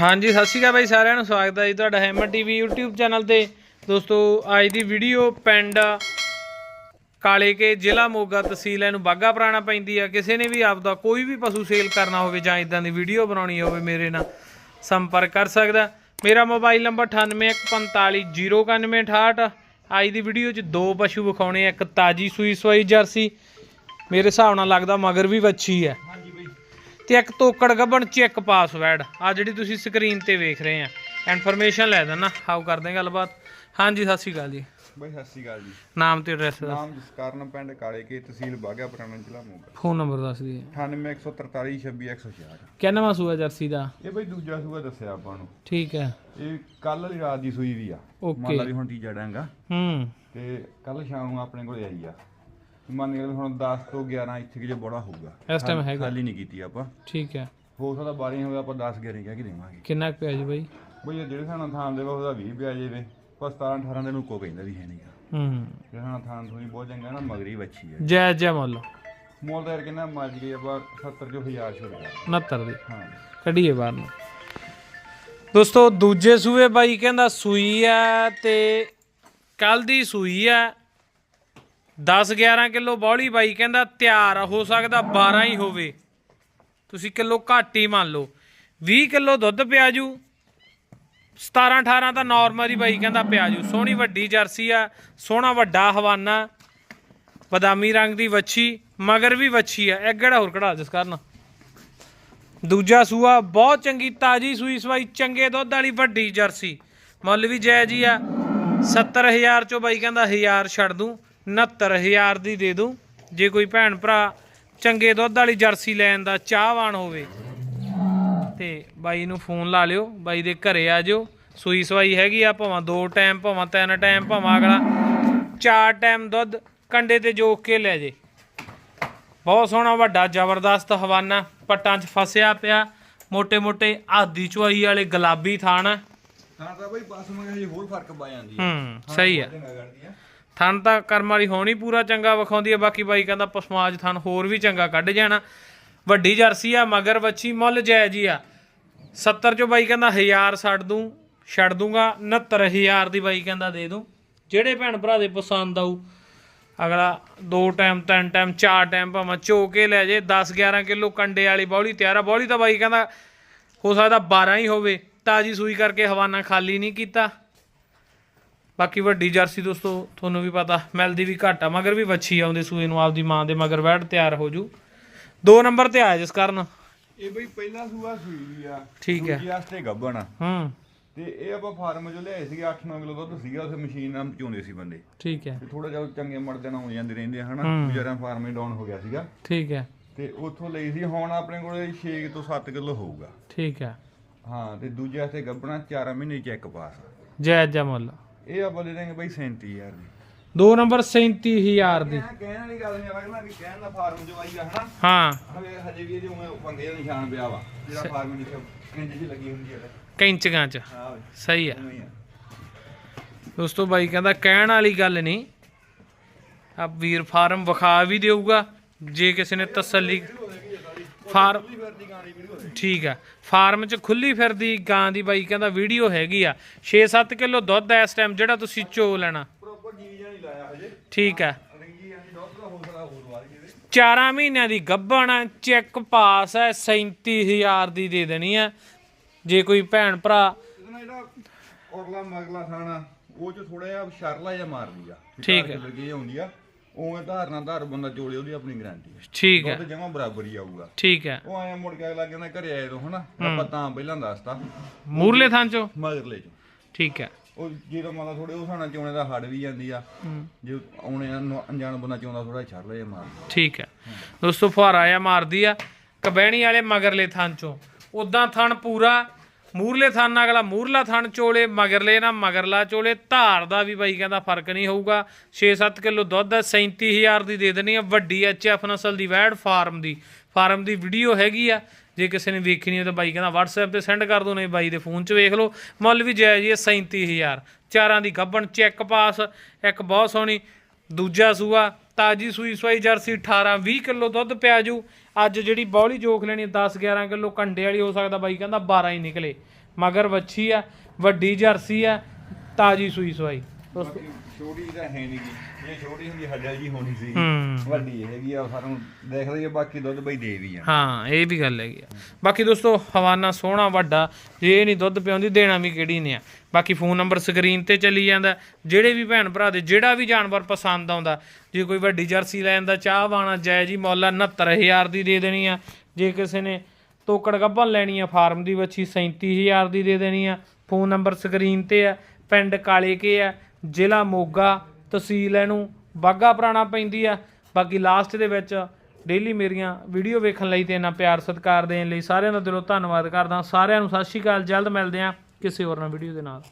ਹਾਂਜੀ, ਸਤਿ ਸ਼੍ਰੀ ਅਕਾਲ ਬਾਈ ਸਾਰਿਆਂ ਨੂੰ, ਸਵਾਗਤ ਹੈ ਜੀ ਤੁਹਾਡਾ ਹੈਮਰ ਟੀਵੀ YouTube ਚੈਨਲ ਤੇ। ਦੋਸਤੋ, ਅੱਜ ਦੀ ਵੀਡੀਓ ਪਿੰਡ ਕਾਲੇ ਕੇ ਜ਼ਿਲ੍ਹਾ ਮੋਗਾ ਤਹਿਸੀਲ ਇਹਨੂੰ ਬਾਗਾ ਪੁਰਾਣਾ ਪੈਂਦੀ ਆ। ਕਿਸੇ ਨੇ ਵੀ ਆਪਦਾ ਕੋਈ ਵੀ ਪਸ਼ੂ ਸੇਲ ਕਰਨਾ ਹੋਵੇ ਜਾਂ ਇਦਾਂ ਦੀ ਵੀਡੀਓ ਬਣਾਉਣੀ ਹੋਵੇ, ਮੇਰੇ ਨਾਲ ਸੰਪਰਕ ਕਰ ਸਕਦਾ। ਮੇਰਾ ਮੋਬਾਈਲ ਨੰਬਰ 9815409168 ਅੱਜ ਦੀ ਵੀਡੀਓ 'ਚ ਦੋ ਪਸ਼ੂ ਵਿਖਾਉਣੇ ਆ, ਇੱਕ ਤਾਜੀ ਸੂਈ ਸਵਾਈ ਜਰਸੀ। ਮੇਰੇ ਹਿਸਾਬ ਨਾਲ ਲੱਗਦਾ ਮਗਰ ਵੀ ਵੱਛੀ ਹੈ। ਤੇ ਇੱਕ ਤੋਕੜ ਗੱਬਣ ਚੈੱਕ ਪਾਸਵਰਡ ਆ ਜਿਹੜੀ ਤੁਸੀਂ ਸਕਰੀਨ ਤੇ ਵੇਖ ਰਹੇ ਆ। ਇਨਫੋਰਮੇਸ਼ਨ ਲੈ ਦੇਣਾ ਹਾਉ ਕਰਦੇ ਗੱਲਬਾਤ। ਹਾਂਜੀ ਸਤਿ ਸ਼੍ਰੀ ਅਕਾਲ ਜੀ। ਬਈ ਸਤਿ ਸ਼੍ਰੀ ਅਕਾਲ ਜੀ। ਨਾਮ ਤੇ ਐਡਰੈਸ ਨਾਮ ਜਸਕਰਨ ਪਿੰਡ ਕਾਲੇ ਕੇ ਤਹਿਸੀਲ ਬਾਗਾ ਪੁਰਾਣਾ ਜ਼ਿਲ੍ਹਾ ਮੋਗਾ। ਫੋਨ ਨੰਬਰ ਦੱਸ ਦਿਓ 9814326166 ਕਿੰਨਵਾਂ ਸੂਆ ਜਰਸੀ ਦਾ? ਇਹ ਬਈ ਦੂਜਾ ਸੂਆ ਦੱਸਿਆ ਆਪਾਂ ਨੂੰ। ਠੀਕ ਹੈ। ਇਹ ਕੱਲ ਵਾਲੀ ਰਾਤ ਦੀ ਸੂਈ ਵੀ ਆ. ਮੰਨ ਲਾ ਵੀ ਹੁਣ ਤੀਜਾ ਡਾਂਗਾ ਹੂੰ। ਤੇ ਕੱਲ ਸ਼ਾਮ ਨੂੰ ਆਪਣੇ ਕੋਲ ਆਈ ਆ। ਮੰਨ ਕੇ ਚੱਲ ਹੁਣ 10 ਤੋਂ 11 ਇੱਥੇ ਕਿ ਜੇ ਬੜਾ ਹੋਊਗਾ। ਇਸ ਟਾਈਮ ਹੈਗਾ। ਖਾਲੀ ਨਹੀਂ ਕੀਤੀ ਆਪਾਂ। ਠੀਕ ਹੈ। ਹੋ ਸਕਦਾ 12 ਹੋਵੇ ਆਪਾਂ 10 11 ਕਹਿ ਕੇ ਦੇਵਾਂਗੇ। ਕਿੰਨਾ ਕੁ ਪਿਆ ਜੀ ਬਾਈ? ਬਈ ਇਹ ਜਿਹੜੇ ਸਾਨਾ ਥਾਂ ਦੇ ਵਾ ਉਹਦਾ 20 ਪਿਆ ਜੇਵੇ ਪਰ 17 18 ਦੇ ਨੂੰ ਕੋ ਕਹਿੰਦਾ ਵੀ ਹੈ ਨਹੀਂਗਾ ਹੂੰ ਜਿਹੜਾ ਸਾਨਾ ਥਾਂ ਥੋੜੀ ਬਹੁਤ ਚੰਗਾ ਨਾ ਮਗਰੀ ਵੱਛੀ ਹੈ। ਜੈ ਜੈ ਮੁੱਲ। ਮੋਲ ਦਾ ਯਾਰ ਕਿੰਨਾ ਮੱਜ ਗਈ ਆਪਾਂ 70 ਜੋ 1000 ਛੋੜ ਗਿਆ 69 ਦੀ। ਹਾਂ। ਕੱਢੀਏ ਬਾਹਰ ਨੂੰ। ਦੋਸਤੋ ਦੂਜੇ ਸੂਏ ਬਾਈ ਕਹਿੰਦਾ ਸੂਈ ਆ ਤੇ ਕੱਲ ਦੀ ਸੂਈ ਆ 10 11 ਕਿਲੋ ਬੌਲੀ ਬਾਈ, ਕਹਿੰਦਾ ਤਿਆਰ ਹੋ ਸਕਦਾ 12 ਹੀ ਹੋਵੇ। ਤੁਸੀਂ ਕਿਲੋ ਘੱਟ ਹੀ ਮੰਨ ਲਓ। 20 ਕਿਲੋ ਦੁੱਧ ਪਿਆ ਜੂ 17 18 ਤਾਂ ਨਾਰਮਲ ਹੀ ਬਾਈ, ਕਹਿੰਦਾ ਪਿਆ ਜੂ ਸੋਹਣੀ ਵੱਡੀ ਜਰਸੀ ਆ, ਸੋਹਣਾ ਵੱਡਾ ਹਵਾਨਾ, ਬਦਾਮੀ ਰੰਗ ਦੀ ਵੱਛੀ, ਮਗਰ ਵੀ ਵੱਛੀ ਆ। ਇਹ ਕਿਹੜਾ ਹੋਰ ਕਢਾ ਜਿਸ ਕਰਨ? ਦੂਜਾ ਸੂਆ, ਬਹੁਤ ਚੰਗੀ ਤਾਜੀ ਸੂਈ ਸਵਾਈ, ਚੰਗੇ ਦੁੱਧ ਵਾਲੀ ਵੱਡੀ ਜਰਸੀ। ਮੁੱਲ ਵੀ ਜਾਇਜ਼ ਹੀ ਆ। 70000 ਚੋਂ ਬਾਈ, ਕਹਿੰਦਾ 1000 ਛੱਡ ਦੂੰ। 69000 ਦੀ ਦੇ ਦੂੰ। ਜੇ ਕੋਈ ਭੈਣ ਭਰਾ ਚੰਗੇ ਦੁੱਧ ਵਾਲੀ ਜਰਸੀ ਲੈਣ ਦਾ ਚਾਹਵਾਨ ਹੋਵੇ ਤੇ ਬਾਈ ਨੂੰ ਫੋਨ ਲਾ ਲਿਓ ਬਾਈ ਦੇ ਘਰੇ ਆ ਜਿਓ। ਸੂਈ ਸਵਾਈ ਹੈਗੀ ਆ ਭਾਵੇਂ ਦੋ ਟਾਈਮ ਭਾਵੇਂ ਤਿੰਨ ਟਾਈਮ ਭਾਵੇਂ ਅਗਲਾ ਚਾਰ ਟਾਈਮ ਦੁੱਧ ਕੰਡੇ ਤੇ ਜੋਖ ਕੇ ਲੈ ਜੇ। ਬਹੁਤ ਸੋਹਣਾ ਵੱਡਾ ਜ਼ਬਰਦਸਤ ਹਵਾਨਾ ਪੱਟਾਂ 'ਚ ਫਸਿਆ ਪਿਆ ਮੋٹے-ਮੋٹے ਆਦੀ ਚੁਆਈ ਵਾਲੇ ਗੁਲਾਬੀ ਥਾਣ ਤਾਂ ਤਾਂ ਬਈ ਬਸ ਮਗਾ ਜੀ ਹੋਰ ਫ਼ਰਕ ਪਾ ਜਾਂਦੀ ਹੈ ਹੂੰ ਸਹੀ ਆ। ਥਣ ਤਾਂ ਕਰਮ ਵਾਲੀ ਹੋਣੀ ਪੂਰਾ ਚੰਗਾ ਵਿਖਾਉਂਦੀ ਆ, ਬਾਕੀ ਬਾਈ ਕਹਿੰਦਾ ਪਸਮਾਜ ਥਣ ਹੋਰ ਵੀ ਚੰਗਾ ਕੱਢ ਜਾਣਾ। ਵੱਡੀ ਜਰਸੀ ਆ, ਮਗਰ ਵੱਛੀ ਮੁੱਲ ਜਾਇਜ਼ ਹੀ ਆ। 70 ਚੋਂ ਬਾਈ ਕਹਿੰਦਾ 1000 ਛੱਡ ਦੂੰ, ਛੱਡ ਦੂੰਗਾ 69000 ਦੀ ਬਾਈ ਕਹਿੰਦਾ ਦੇ ਦੂੰ। ਜਿਹੜੇ ਭੈਣ ਭਰਾ ਦੇ ਪਸੰਦ ਆਊ, ਅਗਲਾ ਦੋ ਟਾਈਮ, ਤਿੰਨ ਟਾਈਮ, ਚਾਰ ਟਾਈਮ ਭਾਵੇਂ ਚੋ ਕੇ ਲੈ ਜੇ 10 11 ਕਿਲੋ ਕੰਡੇ ਵਾਲੀ ਬੌਲੀ ਤਿਆਰ ਆ। ਬੌਲੀ ਤਾਂ ਬਾਈ ਕਹਿੰਦਾ ਹੋ ਸਕਦਾ 12 ਹੀ ਹੋਵੇ, ਤਾਜੀ ਸੂਈ ਕਰਕੇ ਹਵਾਨਾ ਖਾਲੀ ਨਹੀਂ ਕੀਤਾ। ਬਾਕੀ ਵੱਡੀ ਜਰਸੀ ਦੋਸਤੋ ਤੁਹਾਨੂੰ ਵੀ ਪਤਾ ਮਿਲਦੀ ਵੀ ਘੱਟ ਆ ਮਗਰ ਵੀ ਵੱਛੀ ਆਉਂਦੇ ਸੂਏ ਨੂੰ ਆਪਦੀ ਮਾਂ ਦੇ ਮਗਰ ਬੈਠ ਤਿਆਰ ਹੋ ਜੂ। ਦੋ ਨੰਬਰ ਤੇ ਆਇਆ ਜਿਸ ਕਾਰਨ। ਇਹ ਬਈ ਪਹਿਲਾ ਸੂਆ ਸੂਈ ਵੀ ਆ ਠੀਕ ਹੈ। ਦੂਜੀ ਵਾਸਤੇ ਗੱਬਣ ਆ। ਹੂੰ। ਤੇ ਇਹ ਆਪਾਂ ਫਾਰਮ ਚੋਂ ਲਿਆਏ ਸੀਗੇ 8-9 ਕਿਲੋ ਦੁੱਧ ਸੀਗਾ ਉੱਥੇ ਮਸ਼ੀਨ ਨਾਲ ਚੋਂਦੇ ਸੀ ਬੰਦੇ। ਠੀਕ ਹੈ ਤੇ ਥੋੜਾ ਜਿਹਾ ਚੰਗੇ ਮਰਦੇ ਨਾਲ ਹੋ ਜਾਂਦੇ ਰਹਿੰਦੇ ਆ ਹਨਾ। ਗੁਜ਼ਾਰਾ ਫਾਰਮ ਹੀ ਡਾਊਨ ਹੋ ਗਿਆ ਸੀਗਾ। ਠੀਕ ਹੈ ਤੇ ਉੱਥੋਂ ਲਈ ਸੀ ਹੁਣ ਆਪਣੇ ਕੋਲੇ 6 ਤੋਂ 7 ਕਿਲੋ ਹੋਊਗਾ। ਠੀਕ ਹੈ ਹਾਂ ਤੇ ਦੂਜੇ ਵਾਸਤੇ ਗੱਬਣਾ 4 ਮਹੀਨੇ ਚੈੱਕ ਪਾਸ। ਜੈ ਜੈ ਮੁੱਲ। ਇਹ ਆਪਾਂ ਦੇ ਦਾਂਗੇ ਬਈ 37000 ਦੀ। ਦੋ ਨੰਬਰ 37000 ਦੀ। ਕਹਿਣ ਕਹਿਣ ਵਾਲੀ ਗੱਲ ਨਹੀਂ ਲੱਗਣਾ ਵੀ ਕਹਿਣ ਦਾ ਫਾਰਮ ਜੋ ਆਈ ਆ ਹਨਾ। ਹਾਂ। ਹਜੇ ਵੀ ਇਹਦੇ ਉਵੇਂ ਪੰਗੇ ਦਾ ਨਿਸ਼ਾਨ ਪਿਆ ਵਾ ਜਿਹੜਾ ਫਾਰਮ ਨੀਚੇ ਇੰਜ ਜੀ ਲੱਗੀ ਹੁੰਦੀ ਹੈ ਕੈਂਚੀਆਂ ਚ। ਹਾਂ ਸਹੀ ਹੈ ਉਵੇਂ ਹੀ ਆ। ਦੋਸਤੋ ਬਾਈ ਕਹਿੰਦਾ ਕਹਿਣ ਵਾਲੀ ਗੱਲ ਨਹੀਂ। ਆ ਵੀਰ ਫਾਰਮ ਵਿਖਾ ਵੀ ਦੇਊਗਾ ਜੇ ਕਿਸੇ ਨੇ ਤਸੱਲੀ ਫਾਰਮ ਠੀਕ ਆ ਫਾਰਮ 'ਚ ਖੁੱਲੀ ਫਿਰਦੀ ਗਾਂ ਦੀ ਬਾਈ ਕਹਿੰਦਾ ਵੀਡੀਓ ਹੈਗੀ ਆ। 6-7 ਕਿਲੋ ਦੁੱਧ ਐ ਇਸ ਟਾਈਮ ਜਿਹੜਾ ਤੁਸੀਂ ਚੋ ਲੈਣਾ। ਠੀਕ ਆ ਚਾਰਾਂ ਮਹੀਨਿਆਂ ਦੀ ਗੱਭਣ ਚੈੱਕ ਪਾਸ ਹੈ 37000 ਦੀ ਦੇ ਦੇਣੀ ਆ ਜੇ ਕੋਈ ਭੈਣ ਭਰਾ ਔਰਲਾ ਮਗਲਾ ਥਾਣਾ ਉਹ ਚ ਥੋੜਾ ਜਿਹਾ ਸ਼ਰਲਾ ਜਿਹਾ ਮਾਰਦੀ ਆ। ਠੀਕ ਹੈ। ਲੱਗੀ ਹੁੰਦੀ ਆ। ਉਵੇਂ ਧਾਰ ਨਾਲ ਧਾਰ ਬੰਦਾ ਜੋੜੇ ਉਹਦੀ ਆਪਣੀ ਗਾਰੰਟੀ ਹੈ। ਠੀਕ ਹੈ। ਦੁੱਧ ਜਮਾ ਬਰਾਬਰ ਹੀ ਆਊਗਾ। ਠੀਕ ਹੈ। ਉਹ ਆਇਆ ਮੁੜ ਕੇ ਅਗਲਾ ਕਹਿੰਦਾ ਘਰੇ ਆਏ ਤੋਂ ਹਨਾ ਆਪਾਂ ਤਾਂ ਪਹਿਲਾਂ ਦੱਸਤਾ। ਮੂਰਲੇ ਥਾਂ ਚੋਂ? ਮਗਰਲੇ ਚ। ਠੀਕ ਹੈ। ਉਹ ਜਦੋਂ ਮੰਨ ਲਾ ਥੋੜੇ ਉਹ ਸਾਣਾ ਚੋਣੇ ਦਾ ਹੱਡ ਵੀ ਜਾਂਦੀ ਆ ਜੇ ਆਉਣੇ ਅਣਜਾਣ ਬੰਦਾ ਚਾਉਂਦਾ ਥੋੜਾ ਛੱਡ ਲਿਆ ਮਾਰ। ਠੀਕ ਹੈ। ਦੋਸਤੋ ਫੁਹਾਰਾ ਆ ਮਾਰਦੀ ਆ। ਕਬੈਣੀ ਵਾਲੇ ਮਗਰਲੇ ਥਣ ਚੋਂ। ਉਦਾਂ ਥਣ ਪੂਰਾ ਮੂਰਲੇ ਥਣ ਨਾਲ ਅਗਲਾ ਮੂਰਲਾ ਥਾਨ ਚੋਲੇ, ਮਗਰਲੇ ਨਾਲ ਮਗਰਲਾ ਚੋਲੇ, ਧਾਰ ਦਾ ਵੀ ਬਾਈ ਕਹਿੰਦਾ ਫ਼ਰਕ ਨਹੀਂ ਹੋਊਗਾ। 6-7 ਕਿਲੋ ਦੁੱਧ ਆ 37000 ਦੀ ਦੇ ਦੇਣੀ ਆ ਵੱਡੀ ਐਚਐਫ ਨਸਲ ਦੀ ਵੈੜ ਫਾਰਮ ਦੀ। ਫਾਰਮ ਦੀ ਵੀਡੀਓ ਹੈਗੀ ਆ। ਜੇ ਕਿਸੇ ਨੇ ਵੇਖਣੀ ਹੋ ਤਾਂ ਬਾਈ ਕਹਿੰਦਾ WhatsApp ਤੇ ਸੈਂਡ ਕਰ ਦੋ ਨਹੀਂ ਬਾਈ ਦੇ ਫੋਨ 'ਚ ਵੇਖ ਲਓ। ਮੁੱਲ ਵੀ ਜਾਇਜ਼ ਹੈ ਆ 37000 ਚਾਰਾਂ ਦੀ ਗੱਬਣ ਚੈੱਕ ਪਾਸ ਇੱਕ ਬਹੁਤ ਸੋਹਣੀ ਦੂਜਾ ਸੂਆ, ਤਾਜੀ ਸੂਈ ਸਵਾਈ ਜਰਸੀ 18 20 ਕਿਲੋ ਦੁੱਧ ਪਿਆ ਜੂ ਅੱਜ ਜਿਹੜੀ ਬੌਲੀ ਜੋਖ ਲੈਣੀ 10 11 ਕਿਲੋ, ਕੰਡੇ ਵਾਲੀ ਹੋ ਸਕਦਾ ਬਾਈ, ਕਹਿੰਦਾ 12 ਹੀ ਨਿਕਲੇ। ਮਗਰ ਵੱਛੀ ਆ, ਵੱਡੀ ਜਰਸੀ ਆ, ਤਾਜੀ ਸੂਈ ਸਵਾਈ। ਛੋਟੀ ਤਾਂ ਹੈ ਨਹੀਂ ਇਹ ਛੋਟੀ ਹੁੰਦੀ ਹੱਡਲ ਜੀ ਹੋਣੀ ਸੀ। ਹੂੰ। ਵੱਡੀ ਹੈਗੀ ਆ ਸਾਨੂੰ ਦੇਖਦੇ ਆ ਬਾਕੀ ਦੁੱਧ ਬਈ ਦੇ ਵੀ ਆ। ਹਾਂ ਇਹ ਵੀ ਗੱਲ ਹੈਗੀ ਆ। ਬਾਕੀ ਦੋਸਤੋ ਹਵਾਨਾ ਸੋਹਣਾ ਵੱਡਾ ਜੇ ਇਹ ਨਹੀਂ ਦੁੱਧ ਪਿਆਉਂਦੀ ਦੇਣਾ ਵੀ ਕਿਹੜੀ ਨੇ ਆ। ਬਾਕੀ ਫੋਨ ਨੰਬਰ ਸਕਰੀਨ ਤੇ ਚੱਲੀ ਜਾਂਦਾ। ਜਿਹੜੇ ਵੀ ਭੈਣ ਭਰਾ ਦੇ ਜਿਹੜਾ ਵੀ ਜਾਨਵਰ ਪਸੰਦ ਆਉਂਦਾ ਜੇ ਕੋਈ ਵੱਡੀ ਜਰਸੀ ਲੈਣ ਦਾ ਚਾਹ ਵਾਣਾ ਜਾਇਜ਼ ਹੀ ਮੁੱਲ ਆ 69000 ਦੀ ਦੇ ਦੇਣੀ ਆ। ਜੇ ਕਿਸੇ ਨੇ ਤੋਕੜ ਗੱਭਣ ਲੈਣੀ ਆ ਫਾਰਮ ਦੀ ਵੱਛੀ 37000 ਦੀ ਦੇ ਦੇਣੀ ਆ। ਫੋਨ ਨੰਬਰ ਸਕਰੀਨ ਤੇ ਆ ਪਿੰਡ ਕਾਲੇ ਕੇ ਆ ਜ਼ਿਲ੍ਹਾ ਮੋਗਾ ਤਹਿਸੀਲ ਇਹਨੂੰ। ਬਾਗਾ ਪੁਰਾਣਾ ਪੈਂਦੀ ਆ। ਬਾਕੀ ਲਾਸਟ ਦੇ ਵਿੱਚ ਡੇਲੀ ਮੇਰੀਆਂ ਵੀਡੀਓ ਵੇਖਣ ਲਈ ਤੇ ਇੰਨਾ ਪਿਆਰ ਸਤਿਕਾਰ ਦੇਣ ਲਈ ਸਾਰਿਆਂ ਦਾ ਦਿਲੋਂ ਧੰਨਵਾਦ ਕਰਦਾ। ਸਾਰਿਆਂ ਨੂੰ ਸਤਿ ਸ਼੍ਰੀ ਅਕਾਲ, ਜਲਦ ਮਿਲਦੇ ਆ ਕਿਸੇ ਹੋਰ ਨਵੀਂ ਵੀਡੀਓ ਦੇ ਨਾਲ।